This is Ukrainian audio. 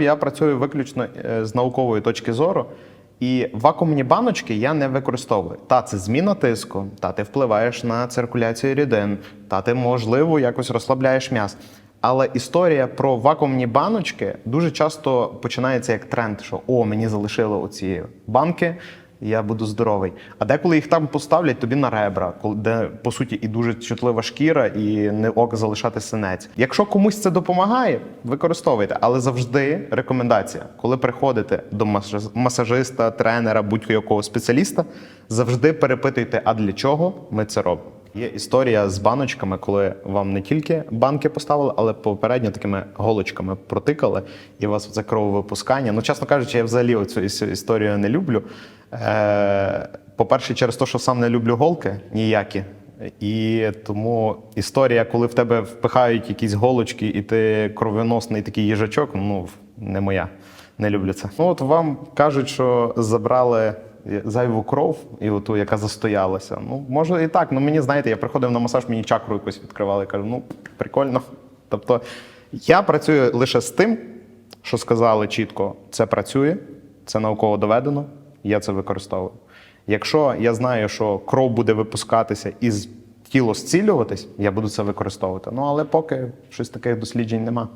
Я працюю виключно е, з наукової точки зору. І вакуумні баночки я не використовую. Та це зміна тиску, та ти впливаєш на циркуляцію рідин, та ти, можливо, якось розслабляєш м'яз. Але історія про вакуумні баночки дуже часто починається як тренд, що о, мені залишили оці банки, я буду здоровий. А деколи їх там поставлять тобі на ребра, де по суті і дуже чутлива шкіра, і не ок залишати синець. Якщо комусь це допомагає, використовуйте, але завжди рекомендація, коли приходите до масажиста, тренера, будь-якого спеціаліста, завжди перепитуйте, а для чого ми це робимо. Є історія з баночками, коли вам не тільки банки поставили, але попередньо такими голочками протикали, і у вас це крововипускання. Ну, чесно кажучи, я взагалі цю історію не люблю. Е, по-перше, через те, що сам не люблю голки ніякі. І тому історія, коли в тебе впихають якісь голочки, і ти кровоносний такий їжачок, ну не моя. Не люблю це. Ну от вам кажуть, що забрали зайву кров, і оту, яка застоялася. Ну, може і так. Ну мені знаєте, я приходив на масаж, мені чакру якось відкривали. кажу, ну прикольно. Тобто я працюю лише з тим, що сказали чітко, це працює, це науково доведено, я це використовую. Якщо я знаю, що кров буде випускатися і тіло зцілюватись, я буду це використовувати. Ну але поки щось таких досліджень нема.